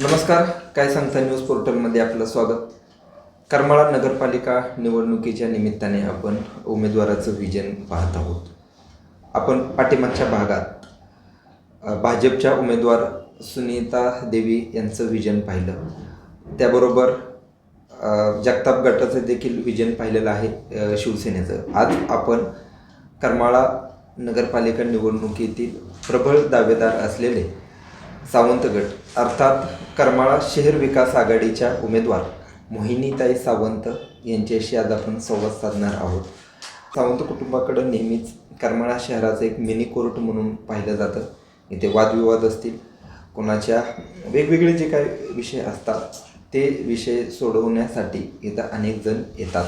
नमस्कार काय सांगता न्यूज पोर्टलमध्ये आपलं स्वागत. करमाळा नगरपालिका निवडणुकीच्या निमित्ताने आपण उमेदवाराचं विजन पाहत आहोत. आपण पाठीमागच्या भागात भाजपच्या उमेदवार सुनीता देवी यांचं विजन पाहिलं. त्याबरोबर जगताप गटाचं देखील विजन पाहिलेलं आहे शिवसेनेचं. आज आपण करमाळा नगरपालिका निवडणुकीतील प्रबळ दावेदार असलेले सावंत गट अर्थात करमाळा शहर विकास आघाडीच्या उमेदवार मोहिनीताई सावंत यांच्याशी आज आपण संवाद साधणार आहोत. सावंत कुटुंबाकडं नेहमीच करमाळा शहराचं एक मिनी कोर्ट म्हणून पाहिलं जातं. इथे वादविवाद असतील कोणाच्या वेगवेगळे जे काही विषय असतात ते विषय सोडवण्यासाठी इथं अनेक जण येतात.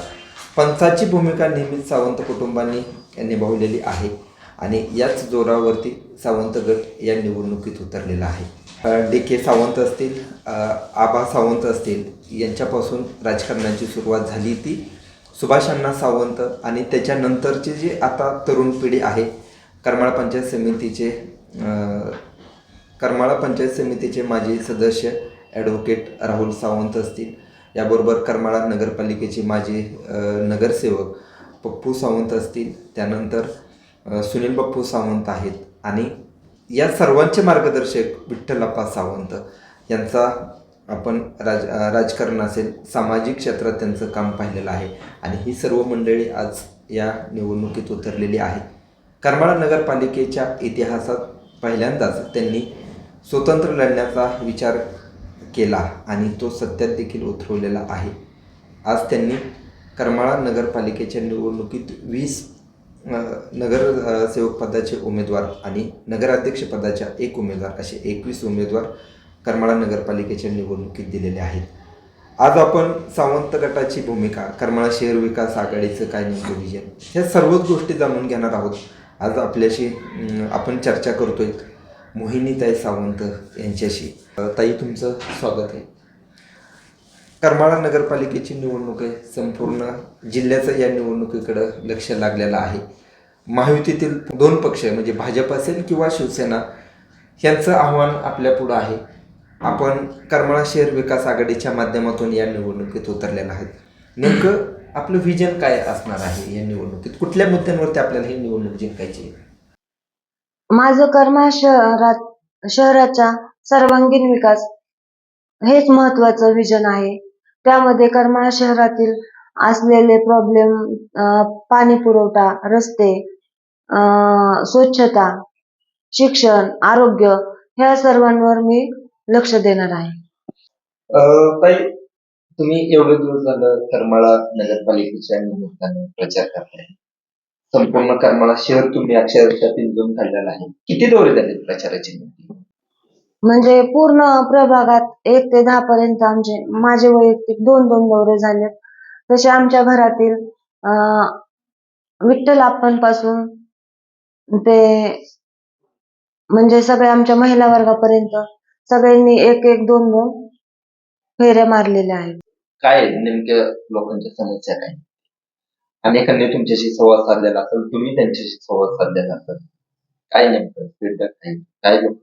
पंचाची भूमिका नेहमीच सावंत कुटुंबांनी निभावलेली आहे. आणि याच जोरावरती सावंत गट या निवडणुकीत उतरलेला आहे. डी के सावंत असतील आबा सावंत असतील यांच्यापासून राजकारणाची सुरुवात झाली ती. सुभाषांना सावंत आणि त्याच्यानंतरची जी आता तरुण पिढी आहे करमाळा पंचायत समितीचे करमाळा पंचायत समितीचे माजी सदस्य ॲडव्होकेट राहुल सावंत असतील. याबरोबर करमाळा नगरपालिकेचे माजी नगरसेवक पप्पू सावंत असतील. त्यानंतर सुनील बाप्पू सावंत आहेत. आणि या सर्वांचे मार्गदर्शक विठ्ठलप्पा सावंत यांचा आपण राज राजकारण असेल सामाजिक क्षेत्रात त्यांचं काम पाहिलेलं आहे. आणि ही सर्व मंडळी आज या निवडणुकीत उतरलेली आहे करमाळा नगरपालिकेच्या इतिहासात पहिल्यांदाच त्यांनी स्वतंत्र लढण्याचा विचार केला आणि तो सत्यात देखील उतरवलेला आहे. आज त्यांनी करमाळा नगरपालिकेच्या निवडणुकीत वीस अ, नगर सेवक पदाचे उमेदवार आणि नगराध्यक्ष पदाच्या एक उमेदवार असे एकवीस उमेदवार करमाळा नगरपालिकेच्या निवडणुकीत दिलेले आहेत. आज आपण सावंत गटाची भूमिका करमाळा शहर विकास आघाडीचं काय नेमकं विजन ह्या सर्वच गोष्टी जाणून घेणार आहोत. आज आपल्याशी आपण चर्चा करतोय मोहिनीताई सावंत यांच्याशी. ताई तुमचं स्वागत आहे. करमाळा नगरपालिकेची निवडणूक आहे. संपूर्ण जिल्ह्याचं या निवडणुकीकडं लक्ष लागलेलं आहे. महायुतीतील दोन पक्ष म्हणजे भाजप असेल किंवा शिवसेना यांचं आव्हान आपल्या पुढं आहे. आपण करमाळा शहर विकास आघाडीच्या माध्यमातून या निवडणुकीत उतरलेलं आहे. नेमकं आपलं व्हिजन काय असणार आहे या निवडणुकीत? कुठल्या मुद्द्यांवरती आपल्याला ही निवडणूक जिंकायची माझं कर्मा शहरात शहराचा सर्वांगीण विकास हेच महत्वाचं विजन आहे. त्यामध्ये करमाळा शहरातील असलेले प्रॉब्लेम पाणी पुरवठा रस्ते स्वच्छता शिक्षण आरोग्य ह्या सर्वांवर मी लक्ष देणार आहे. ताई तुम्ही एवढे दिवस झालं करमाळा नगरपालिकेच्या निमित्तानं प्रचार करताय. संपूर्ण करमाळा शहर तुम्ही अक्षरशः पिंजून काढलेलं आहे. किती दौरे झाले प्रचाराचे नेमके? म्हणजे पूर्ण प्रभागात एक ते दहा पर्यंत आमचे माझे वैयक्तिक दोन दोन दौरे झालेत. तसे आमच्या घरातील अं, विठ्ठलपासून ते म्हणजे सगळ्या आमच्या महिला वर्गापर्यंत सगळ्यांनी एक एक दोन दोन फेऱ्या मारलेल्या आहेत. काय नेमक्या लोकांच्या समस्या काय? अनेकांनी तुमच्याशी संवाद साधलेला असेल तुम्ही त्यांच्याशी संवाद साधलेला असेल काय नेमकं फीडबॅक काय काय लोक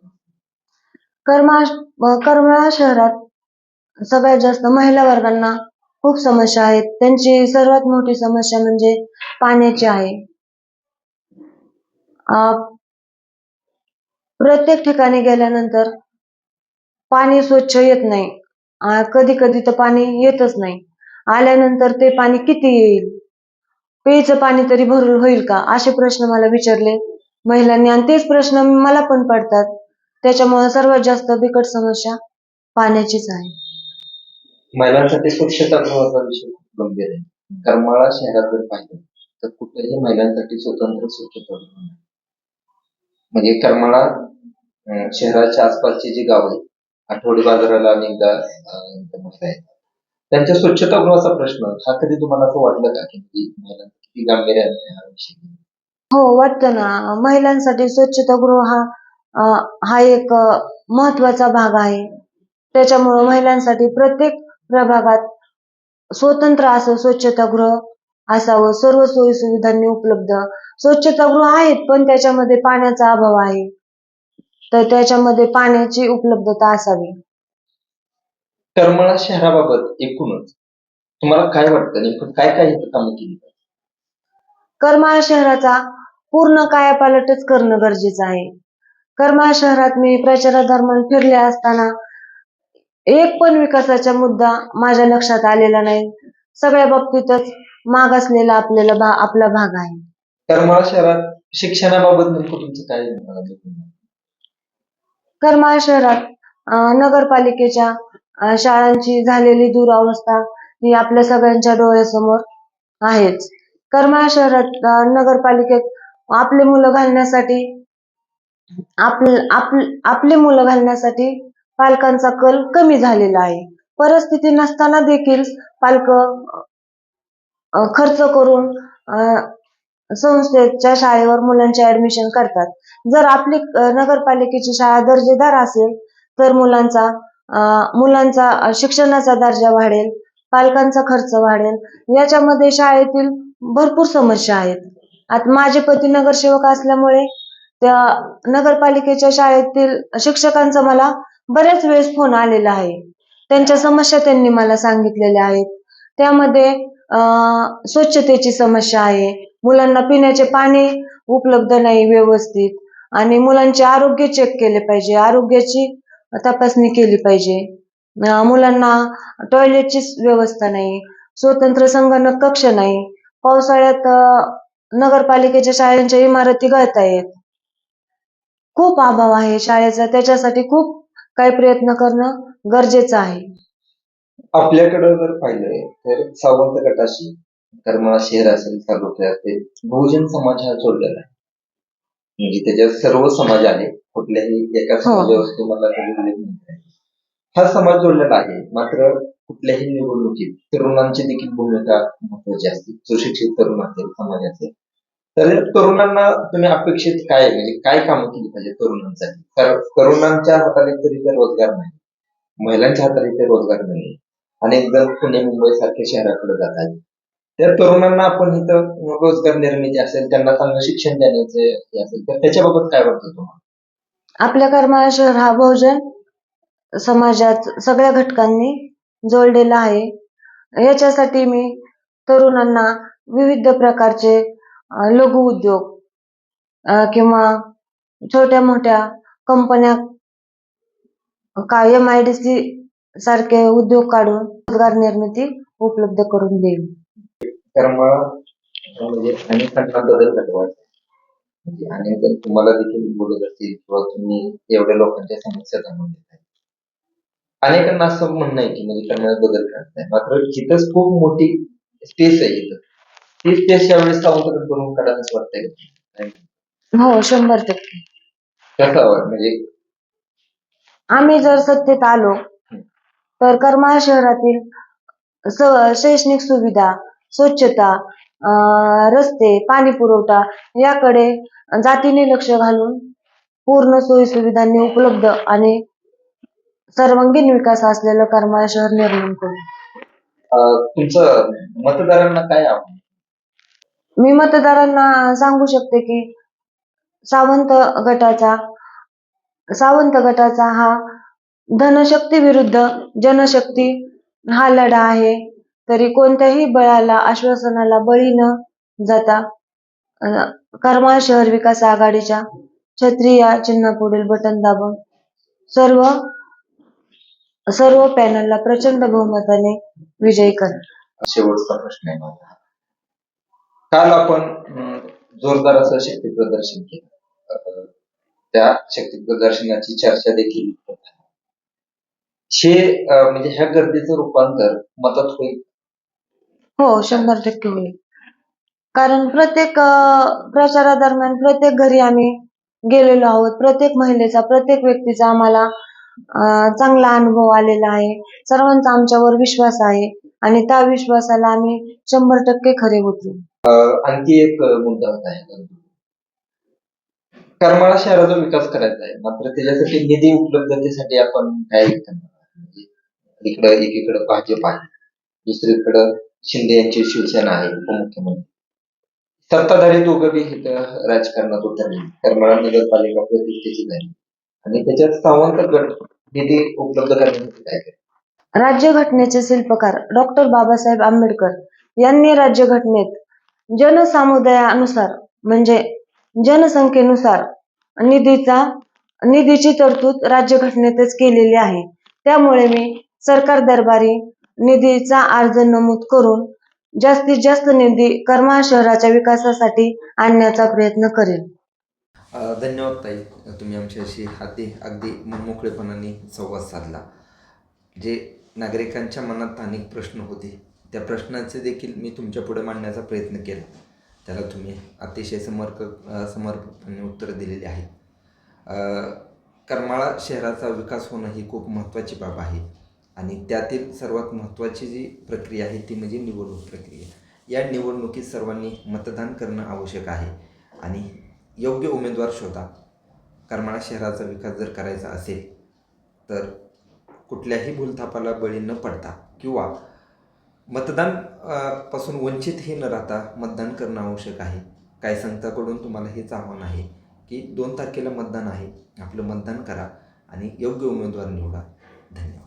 करमाळा करमाळा शहरात सगळ्यात जास्त महिला वर्गांना खूप समस्या आहेत. त्यांची सर्वात मोठी समस्या म्हणजे पाण्याची आहे. अं, प्रत्येक ठिकाणी गेल्यानंतर पाणी स्वच्छ येत नाही. कधी कधी तर पाणी येतच नाही. आल्यानंतर ते पाणी किती येईल? पेयचं पाणी तरी भरून होईल का? असे प्रश्न मला विचारले. महिलांनी आणि तेच प्रश्न मला पण पडतात. त्याच्यामुळे सर्वात जास्त बिकट समस्या पाण्याचीच आहे. महिलांसाठी स्वच्छतागृहाचा विषय खूप गंभीर आहे. करमाळा शहरात जर पाहिलं तर कुठल्याही महिलांसाठी स्वतंत्र स्वच्छतागृह नाही. म्हणजे करमाळा अं, शहराच्या आसपासची जी गाव आहे आठवडी बाजाराला अनेकदा अं, इथं महिला आहेत त्यांच्या स्वच्छतागृहाचा प्रश्न हा कधी तुम्हाला असं वाटलं का की की महिलांचा किती गांभीर्याने हा विषय? हो वाटतं ना. महिलांसाठी स्वच्छतागृह हा हा एक महत्त्वाचा भाग आहे. त्याच्यामुळं महिलांसाठी प्रत्येक प्रभागात स्वतंत्र असं स्वच्छतागृह असावं. सर्व सोयी सुविधांनी उपलब्ध स्वच्छतागृह आहेत पण त्याच्यामध्ये पाण्याचा अभाव आहे. तर त्याच्यामध्ये पाण्याची उपलब्धता असावी. करमाळा शहराबाबत एकूणच तुम्हाला काय वाटतं? नेमकं काय काय कामं केली? करमाळ शहराचा पूर्ण कायापालटच करणं गरजेचं आहे. करमाळ शहरात मी प्रचारादरम्यान फिरले असताना एक पण विकासाचा मुद्दा माझ्या लक्षात आलेला नाही. सगळ्या बाबतीतच मागासलेला आपल्याला भा आपला भाग आहे. करमाळा शहरात शिक्षणाबाबत नेमकं तुमचं काय? करमाळ शहरात नगरपालिकेच्या शाळांची झालेली दुरावस्था ही आपल्या सगळ्यांच्या डोळ्यासमोर आहेच. करमाळ शहरात नगरपालिकेत आपले मुलं घालण्यासाठी आपल आपल आपले मुलं घालण्यासाठी पालकांचा कल कमी झालेला आहे. परिस्थिती नसताना देखील पालक खर्च करून संस्थेच्या शाळेवर मुलांचे ऍडमिशन करतात. जर आपली नगरपालिकेची शाळा दर्जेदार असेल तर मुलांचा मुलांचा शिक्षणाचा दर्जा वाढेल पालकांचा खर्च वाढेल. याच्यामध्ये शाळेतील भरपूर समस्या आहेत. आता माझे पती नगरसेवक असल्यामुळे त्या नगरपालिकेच्या शाळेतील शिक्षकांचा मला बऱ्याच वेळेस फोन आलेला आहे. त्यांच्या समस्या त्यांनी मला सांगितलेल्या आहेत. त्यामध्ये स्वच्छतेची समस्या आहे. मुलांना पिण्याचे पाणी उपलब्ध नाही व्यवस्थित आणि मुलांचे आरोग्य चेक केले पाहिजे. आरोग्याची तपासणी केली पाहिजे. मुलांना टॉयलेटची व्यवस्था नाही. स्वतंत्र संगणक कक्ष नाही. पावसाळ्यात नगरपालिकेच्या शाळांच्या इमारती गळतायत खूप अभाव आहे शाळेचा. त्याच्यासाठी खूप काही प्रयत्न करणं गरजेचं आहे. आपल्याकडं जर पाहिलं तर सावंत गटाशी करमाळा शहर असेल तालुक्यात ते बहुजन समाज हा जोडलेला आहे. म्हणजे त्याच्यात सर्व समाज आहे कुठल्याही एका समाजावर तुम्हाला उल्लेख नाही. हा समाज जोडलेला आहे मात्र कुठल्याही निवडणुकीत तरुणांची देखील भूमिका महत्वाची असते. सुशिक्षित तरुण असेल समाज असेल तर तरुणांना तुम्ही अपेक्षित काय म्हणजे काय कामं केली पाहिजे तरुणांसाठी? तर तरुणांच्या हाताने तरी तर रोजगार नाही. महिलांच्या हाताने ते रोजगार नाही अनेक जण पुणे मुंबई सारख्या शहराकडे जात आहेत. त्या तरुणांना आपण इथं रोजगार निर्मिती असेल त्यांना चांगलं शिक्षण देण्याचे हे असेल तर त्याच्याबाबत काय वाटतं तुम्हाला? आपल्या करमाळा शहर हा बहुजन समाजात सगळ्या घटकांनी जोडलेला आहे. याच्यासाठी मी तरुणांना विविध प्रकारचे लघु उद्योग किंवा छोट्या मोठ्या कंपन्या काय एम आय डी सी सारखे उद्योग काढून रोजगार निर्मिती उपलब्ध करून देईल. करमाळा म्हणजे बदल घडवायचा तुम्हाला देखील बोलत असतील किंवा तुम्ही एवढ्या लोकांच्या समस्या जाणून आहे अनेकांना असं म्हणणं आहे की म्हणजे करमाळ्यात बदल करताय मात्र तिथंच खूप मोठी स्पेस आहे इथं. यावेळेस सावंतकडे करून काढायलाच वाटतंय? हो शंभर टक्के. कसं म्हणजे आम्ही जर सत्तेत आलो तर करमाळा शहरातील स- शैक्षणिक सुविधा स्वच्छता अं, रस्ते पाणी पुरवठा याकडे जातीने लक्ष घालून पूर्ण सोयी सुविधांनी उपलब्ध आणि सर्वांगीण विकास असलेलं करमाळा शहर निर्माण करू. अं, तुमचं मतदारांना काय आवडतं? मी मतदारांना सांगू शकते की सावंत गटाचा सावंत गटाचा हा धनशक्ती विरुद्ध जनशक्ती हा लढा आहे. तरी कोणत्याही बळाला आश्वासनाला बळी न जाता करमाळ शहर विकास आघाडीच्या छत्री या चिन्हापुढील बटन दाबून सर्व सर्व पॅनलला प्रचंड बहुमताने विजयी करा. शेवटचा प्रश्न आहे माझा. काल आपण जोरदार असं शक्ती प्रदर्शन केलं. त्या शक्ती प्रदर्शनाची चर्चा देखील हे म्हणजे ह्या गर्दीचं रूपांतर मतात होईल. हो शंभर टक्के होईल. कारण प्रत्येक प्रचारा प्रचारादरम्यान प्रत्येक घरी आम्ही गेलेलो आहोत. प्रत्येक महिलेचा प्रत्येक व्यक्तीचा आम्हाला चांगला अनुभव आलेला आहे. सर्वांचा आमच्यावर विश्वास आहे. आणि त्या विश्वासाला आम्ही शंभर टक्के खरे होतो आणखी एक मुद्दा होता आहे करमाळा शहराचा विकास करायचा आहे. मात्र त्याच्यासाठी निधी उपलब्धतेसाठी आपण काय करणार म्हणजे इकडं एकीकडे भाजप आहे. दुसरीकडं शिंदे यांची शिवसेना आहे उपमुख्यमंत्री. सत्ताधारी दोघं बी राजकारणात उतरले. करमाळा नगरपालिका प्रतिष्ठेची झाली. आणि त्याच्यात सावंत गट निधी उपलब्ध करण्यासाठी काय केलं राज्यघटनेचे शिल्पकार डॉक्टर बाबासाहेब आंबेडकर यांनी राज्यघटनेत जनसमुदायानुसार म्हणजे जनसंख्येनुसार निधीचा निधीची तरतूद राज्यघटनेतच केलेली आहे. त्यामुळे मी सरकार दरबारी निधीचा अर्ज नमूद करून जास्तीत जास्त निधी करमाळ शहराच्या विकासासाठी आणण्याचा प्रयत्न करेल धन्यवाद ताई. तुम्ही आमच्याशी अगदी अगदी मोकळेपणाने संवाद साधला. जे नागरिकांच्या मनात अनेक प्रश्न होते. त्या प्रश्नांचे देखील मी तुमच्यापुढे मांडण्याचा प्रयत्न केला. त्याला तुम्ही अतिशय समर्क समर्पकपणे उत्तरं दिलेली आहेत करमाळा शहराचा विकास होणं ही खूप महत्त्वाची बाब आहे. आणि त्यातील सर्वात महत्त्वाची जी प्रक्रिया आहे ती म्हणजे निवडणूक प्रक्रिया. या निवडणुकीत सर्वांनी मतदान करणं आवश्यक आहे. आणि योग्य उमेदवार शोधा. करमाळा शहराचा विकास जर करायचा असेल तर कुठल्याही भूलथापाला बळी न पडता किंवा मतदानपासून वंचितही न राहता मतदान करणं आवश्यक आहे. काय संस्थाकडून तुम्हाला हेच आव्हान आहे की दोन तारखेला मतदान आहे. आपलं मतदान करा आणि योग्य उमेदवार निवडा. धन्यवाद.